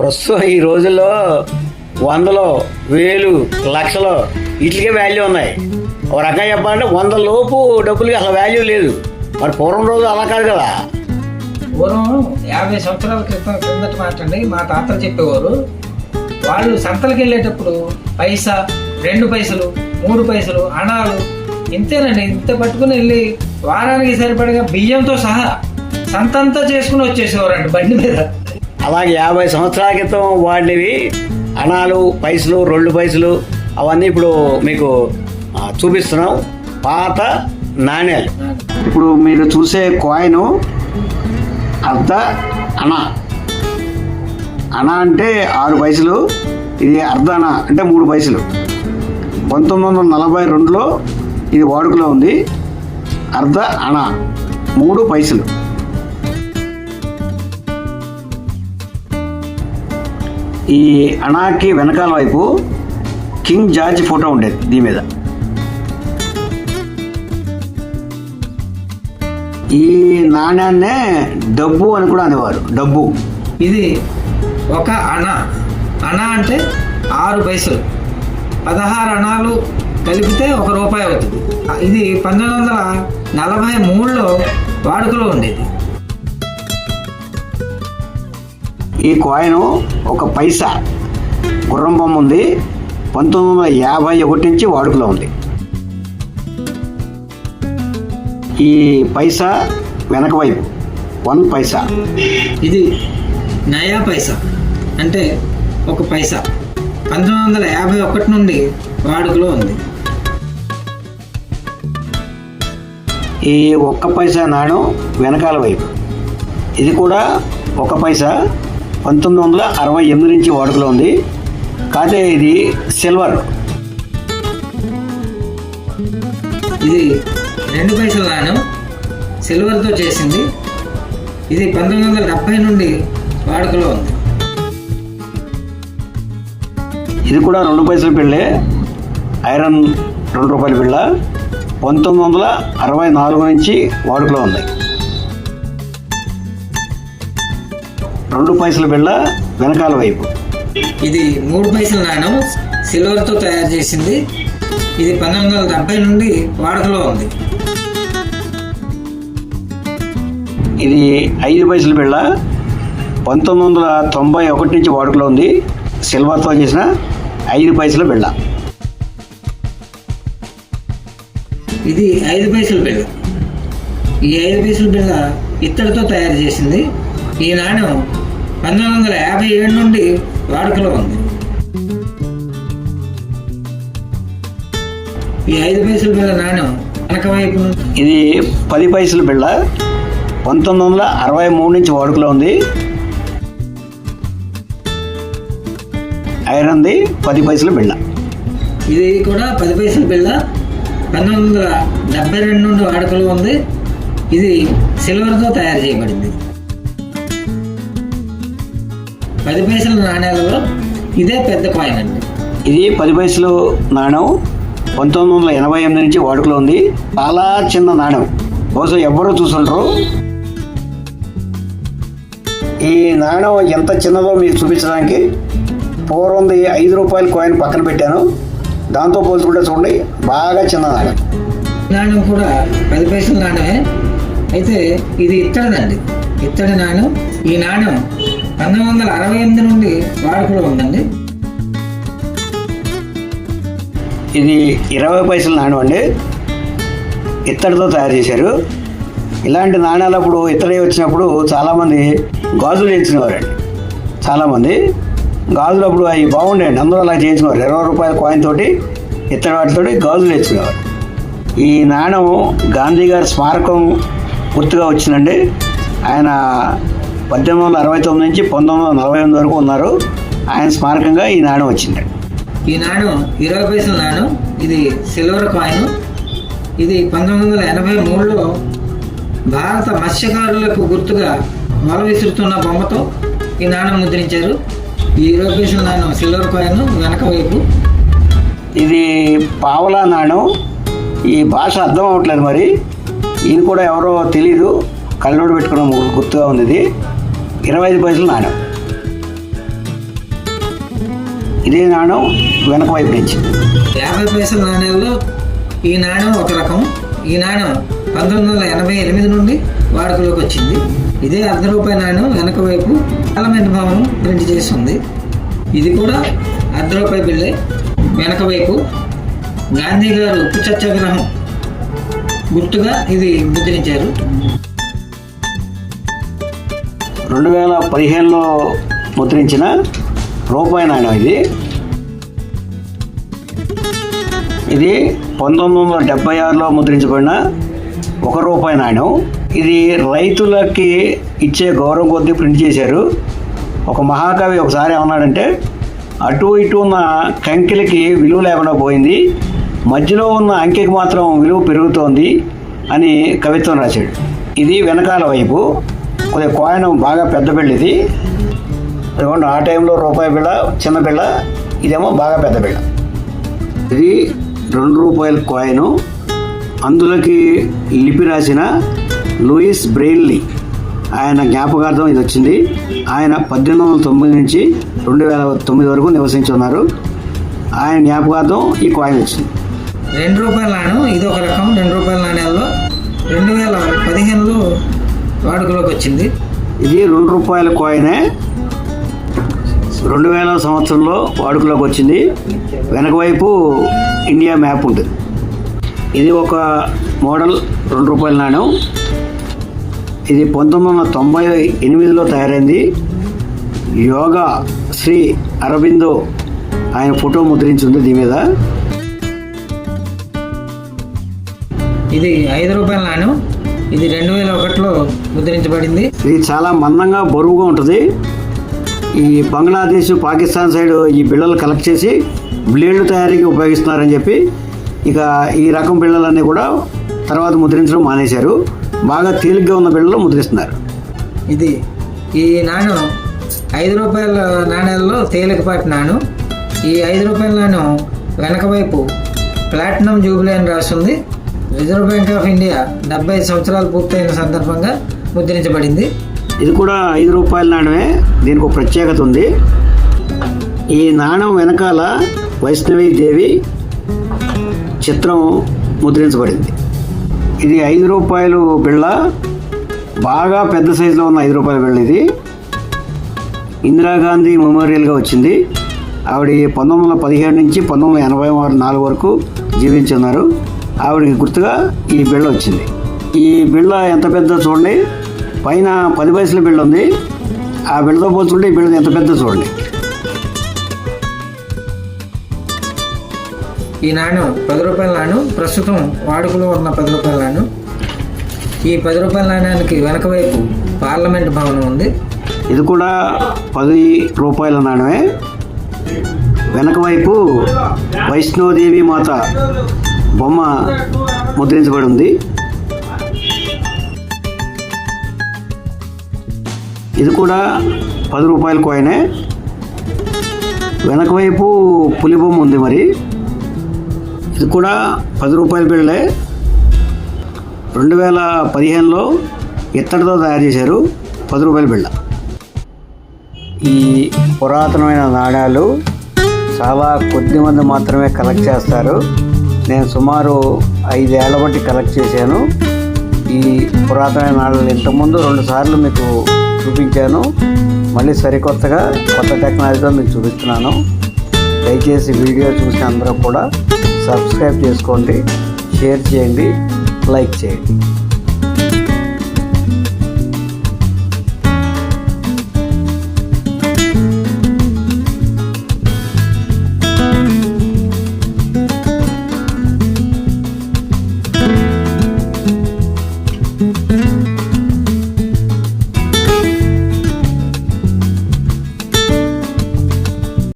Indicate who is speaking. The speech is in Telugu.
Speaker 1: ప్రస్తుతం ఈ రోజుల్లో వందలు వేలు లక్షలు వీటికే వాల్యూ ఉన్నాయి. ఒక రకంగా చెప్పాలంటే వంద లోపు డబ్బులకి అసలు వాల్యూ లేదు. మరి పూర్వం రోజు అలా కాదు కదా.
Speaker 2: పూర్వం యాభై సంవత్సరాల క్రితం కిందట మాట అండి మా తాతలు చెప్పేవారు వాళ్ళు సంతలకు వెళ్ళేటప్పుడు పైసా రెండు పైసలు మూడు పైసలు అణాలు ఇంతేనండి. ఇంత పట్టుకుని వెళ్ళి వారానికి సరిపడగా బియ్యంతో సహా సంతంతా చేసుకుని వచ్చేసేవారండి బండి మీద.
Speaker 1: అలాగే యాభై సంవత్సరాల క్రితం వాడినవి అణాలు పైసలు రెండు పైసలు అవన్నీ ఇప్పుడు మీకు చూపిస్తున్నాం. పాత నాణ్యాలు ఇప్పుడు మీరు చూసే కాయిన్ అర్ధ అణ. అణ అంటే ఆరు పైసలు ఇది అర్ధ అణ అంటే మూడు పైసలు. పంతొమ్మిది వందల నలభై రెండులో ఇది వాడుకలో ఉంది. అర్ధ అణ మూడు పైసలు. ఈ అణాకి వెనకాల వైపు కింగ్ జార్జ్ ఫోటో ఉండేది దీని మీద. ఈ నాణ్యాన్నే డబ్బు అని కూడా అనేవారు డబ్బు.
Speaker 2: ఇది ఒక అణ. అణ అంటే ఆరు పైసలు. పదహారు అణాలు కలిపితే ఒక రూపాయి అవుతుంది. ఇది పంతొమ్మిది వందల నలభై మూడులో వాడుకలో ఉండేది.
Speaker 1: ఈ కాయిన్ ఒక పైసా. గుర్రం బొమ్మ ఉంది. పంతొమ్మిది వందల యాభై ఒకటి నుంచి వాడుకలో ఉంది. ఈ పైసా వెనక వైపు. వన్ పైసా.
Speaker 2: ఇది నయా పైసా. అంటే ఒక పైసా. పంతొమ్మిది వందల యాభై ఒకటి నుండి వాడుకలో ఉంది.
Speaker 1: ఈ ఒక్క పైసా నాణం వెనకాల వైపు. ఇది కూడా ఒక పైసా. పంతొమ్మిది వందల అరవై ఎనిమిది నుంచి వాడుకలో ఉంది. కాకపోతే ఇది సిల్వర్.
Speaker 2: ఇది రెండు పైసల నాణ్యం సిల్వర్తో చేసింది. ఇది పంతొమ్మిది వందల డెబ్బై నుండి వాడుకలో ఉంది.
Speaker 1: ఇది కూడా రెండు పైసల బిళ్ళే ఐరన్ రెండు రూపాయల బిళ్ళ పంతొమ్మిది వందల అరవై నాలుగు నుంచి వాడుకలో ఉంది. రెండు పైసల బిళ్ళ వెనకాల వైపు.
Speaker 2: ఇది మూడు పైసల నాణ్యం సిల్వర్తో తయారు చేసింది. ఇది పంతొమ్మిది వందల డెబ్బై నుండి వాడుకలో ఉంది.
Speaker 1: ఇది ఐదు పైసల బిళ్ళ పంతొమ్మిది వందల తొంభై ఒకటి నుంచి వాడుకలో ఉంది. సిల్వర్తో చేసిన ఐదు పైసల బిళ్ళ.
Speaker 2: ఇది ఐదు పైసల బిళ్ళ. ఈ ఐదు పైసల బిళ్ళ ఇత్తడితో తయారు చేసింది. ఈ నాణ్యం పంతొమ్మిది వందల యాభై ఏడు నుండి వాడుకలో ఉంది. ఈ ఐదు పైసల బిళ్ళ నాణ్యం వెనక వైపు
Speaker 1: ఇది పది పైసల బిళ్ళ పంతొమ్మిది వందల అరవై మూడు నుంచి వాడుకలో ఉంది. ఐరన్ది పది పైసల బిళ్ళ.
Speaker 2: ఇది కూడా పది పైసల బిళ్ళ పంతొమ్మిది వందల డెబ్బై రెండు నుండి వాడుకలో ఉంది. ఇది సిల్వర్తో తయారు చేయబడింది. పది పైసల నాణ్యాలలో ఇదే పెద్ద కాయిన్ అండి.
Speaker 1: ఇది పది పైసలు నాణ్యం పంతొమ్మిది వందల ఎనభై ఎనిమిది నుంచి వాడుకలో ఉంది. చాలా చిన్న నాణ్యం బహుశా ఎవ్వరూ చూసుంటారు ఈ నాణ్యం ఎంత చిన్నదో మీకు చూపించడానికి పూర్వంది ఐదు రూపాయల కాయిన్ పక్కన పెట్టాను. దాంతో పోల్చుకుంటే చూడండి బాగా చిన్న నాణ్యం
Speaker 2: నాణ్యం కూడా పది పైసల నాణ్యమే అయితే ఇది ఇత్తడిదండి. ఇత్తడి నాణ్యం ఈ నాణ్యం పంతొమ్మిది వందల అరవై ఎనిమిది నుండి వాడుకలో ఉందండి.
Speaker 1: ఇది ఇరవై పైసల నాణ్యం అండి ఇత్తడితో తయారు చేశారు. ఇలాంటి నాణ్యాలు అప్పుడు ఇత్తడి వచ్చినప్పుడు చాలామంది గాజులు చేయించినవారండి చాలామంది గాజులు అప్పుడు అవి బాగుండేయండి. అందరూ అలా చేయించినవారు ఇరవై రూపాయల కాయిన్ తోటి ఇత్తడి వాటితో గాజులు తెచ్చుకునేవారు ఈ నాణ్యం గాంధీ గారి స్మారకం గుర్తుగా వచ్చిందండి. ఆయన పద్దెనిమిది వందల అరవై తొమ్మిది నుంచి పంతొమ్మిది వందల నలభై ఎనిమిది వరకు ఉన్నారు. ఆయన స్మారకంగా ఈ నాణ్యం వచ్చిందండి
Speaker 2: ఈ నాణ్యం ఇరవై పైసల నాణ్యం ఇది సిల్వర్ కాయిన్. ఇది పంతొమ్మిది వందల ఎనభై మూడులో భారత మత్స్యకారులకు గుర్తుగా మొల విసురుతున్న బొమ్మతో ఈ నాణ్యం ముద్రించారు. ఈ ఇరవై పైసల నాణ్యం సిల్వర్ కాయిన్ వెనక వైపు.
Speaker 1: ఇది పావలా నాణ్యం ఈ భాష అర్థం అవ్వట్లేదు మరి. ఈయన కూడా ఎవరో తెలీదు. కళ్ళోడు పెట్టుకున్న గుర్తుగా ఉంది ఇది. ఇరవై ఐదు పైసలు నాణ్యం ఇదే నాణం వెనక వైపు నుంచి.
Speaker 2: యాభై పైసల నాణ్యాల్లో ఈ నాణ్యం ఒక రకం. ఈ నాణ్యం పంతొమ్మిది వందల ఎనభై ఎనిమిది నుండి వాడుకలోకి వచ్చింది. ఇదే అర్ధ రూపాయి నాణ్యం వెనక వైపు పార్లమెంట్ భవనం ప్రింట్ చేసి ఉంది ఇది కూడా అర్ధ రూపాయి బిల్లే వెనక వైపు. గాంధీ గారు ఉప్పు సత్యాగ్రహం గుర్తుగా ఇది ముద్రించారు.
Speaker 1: రెండు వేల పదిహేనులో ముద్రించిన రూపాయి నాణ్యం ఇది. ఇది పంతొమ్మిది వందల డెబ్బై ఆరులో ముద్రించబడిన ఒక రూపాయి నాణ్యం. ఇది రైతులకి ఇచ్చే గౌరవం కొద్దీ ప్రింట్ చేశారు. ఒక మహాకవి ఒకసారి ఏమన్నాడంటే అటు ఇటు ఉన్న కంకెలకి విలువ లేకుండా పోయింది. మధ్యలో ఉన్న అంకెకి మాత్రం విలువ పెరుగుతోంది అని కవిత్వం రాశాడు. ఇది వెనకాల వైపు. కొద్దిగా కాయిన్ బాగా పెద్ద బిళ్ళ ఇది. అదిగోండి ఆ టైంలో రూపాయి బిళ్ళ చిన్న బిళ్ళ ఇదేమో బాగా పెద్ద బిళ్ళ ఇది రెండు రూపాయల కాయిన్ అందులోకి లిపి రాసిన లూయిస్ బ్రెయిల్లీ ఆయన జ్ఞాపకార్థం ఇది వచ్చింది. ఆయన పద్దెనిమిది వందల తొమ్మిది నుంచి రెండు వేల తొమ్మిది వరకు నివసించి ఉన్నారు ఆయన జ్ఞాపకార్థం ఈ కాయిన్ వచ్చింది.
Speaker 2: రెండు రూపాయల నాణ్యం ఇది ఒక రకం. రెండు రూపాయల నాణ్యాల్లో రెండు వేల పదిహేనులో వాడుకలోకి వచ్చింది
Speaker 1: ఇది రెండు రూపాయల కాయినే రెండు వేల సంవత్సరంలో వాడుకలోకి వచ్చింది వెనక వైపు ఇండియా మ్యాప్ ఉంటుంది ఇది ఒక మోడల్ రెండు రూపాయల నాణ్యం ఇది పంతొమ్మిది వందల తొంభై ఎనిమిదిలో తయారైంది. యోగా శ్రీ అరబిందో ఆయన ఫోటో ముద్రించి ఉంది దీని మీద.
Speaker 2: ఇది ఐదు రూపాయల నాణ్యం ఇది రెండు వేల ఒకటిలో ముద్రించబడింది.
Speaker 1: ఇది చాలా మందంగా బరువుగా ఉంటుంది. ఈ బంగ్లాదేశ్ పాకిస్తాన్ సైడ్ ఈ బిళ్ళలు కలెక్ట్ చేసి బ్లేడ్లు తయారీకి ఉపయోగిస్తున్నారని చెప్పి ఇక ఈ రకం బిళ్ళలన్నీ కూడా తర్వాత ముద్రించడం మానేశారు. బాగా తేలిగ్గా ఉన్న బిళ్ళలు ముద్రిస్తున్నారు.
Speaker 2: ఇది ఈ నాణ్యం ఐదు రూపాయల నాణ్యాల్లో తేలికపాటి నాణ్యం ఈ ఐదు రూపాయల నాణ్యం వెనక వైపు ప్లాటినం జూబిలీ అని రాస్తుంది రిజర్వ్ బ్యాంక్ ఆఫ్ ఇండియా డెబ్బై సంవత్సరాలు పూర్తయిన సందర్భంగా ముద్రించబడింది.
Speaker 1: ఇది కూడా ఐదు రూపాయల నాణ్యమే దీనికి ఒక ప్రత్యేకత ఉంది. ఈ నాణ్యం వెనకాల వైష్ణవి దేవి చిత్రం ముద్రించబడింది. ఇది ఐదు రూపాయలు బిళ్ళ. బాగా పెద్ద సైజులో ఉన్న ఐదు రూపాయల బిళ్ళ ఇది. ఇందిరాగాంధీ మెమోరియల్గా వచ్చింది. ఆవిడ పంతొమ్మిది వందల పదిహేడు నుంచి పంతొమ్మిది వందల ఎనభై నాలుగు వరకు జీవించి ఉన్నారు ఆవిడకి గుర్తుగా ఈ బిళ్ళ వచ్చింది. ఈ బిళ్ళ ఎంత పెద్ద చూడండి. పైన పది పైసల బిళ్ళ ఉంది. ఆ బిళ్ళతో పోల్చుకుంటే ఈ బిళ్ళ ఎంత పెద్ద చూడండి.
Speaker 2: ఈ నాణ్యం పది రూపాయల నాణ్యం. ప్రస్తుతం వాడుకలో ఉన్న పది రూపాయల నాణ్యం. ఈ పది రూపాయల నాణ్యానికి వెనక వైపు పార్లమెంట్ భవనం ఉంది.
Speaker 1: ఇది కూడా పది రూపాయల నాణ్యమే. వెనక వైపు వైష్ణోదేవి మాత బొమ్మ ముద్రించబడి ఉంది ఇది కూడా పది రూపాయల కాయినే వెనక వైపు పులి బొమ్మ ఉంది మరి. ఇది కూడా పది రూపాయల బిళ్ళే. రెండు వేల పదిహేనులో ఇత్తడితో తయారు చేశారు పది రూపాయల బిళ్ళ. ఈ పురాతనమైన నాణ్యాలు చాలా కొద్ది మంది మాత్రమే కలెక్ట్ చేస్తారు. నేను సుమారు ఐదేళ్ళ బట్టి కలెక్ట్ చేశాను. ఈ పురాతనమైన నాణ్యాలు ఇంతకుముందు రెండు సార్లు మీకు చూపించాను. మళ్ళీ సరికొత్తగా కొత్త టెక్నాలజీతో మీకు చూపిస్తున్నాను. దయచేసి వీడియో చూసిన అందరూ కూడా సబ్స్క్రైబ్ చేసుకోండి షేర్ చేయండి లైక్ చేయండి.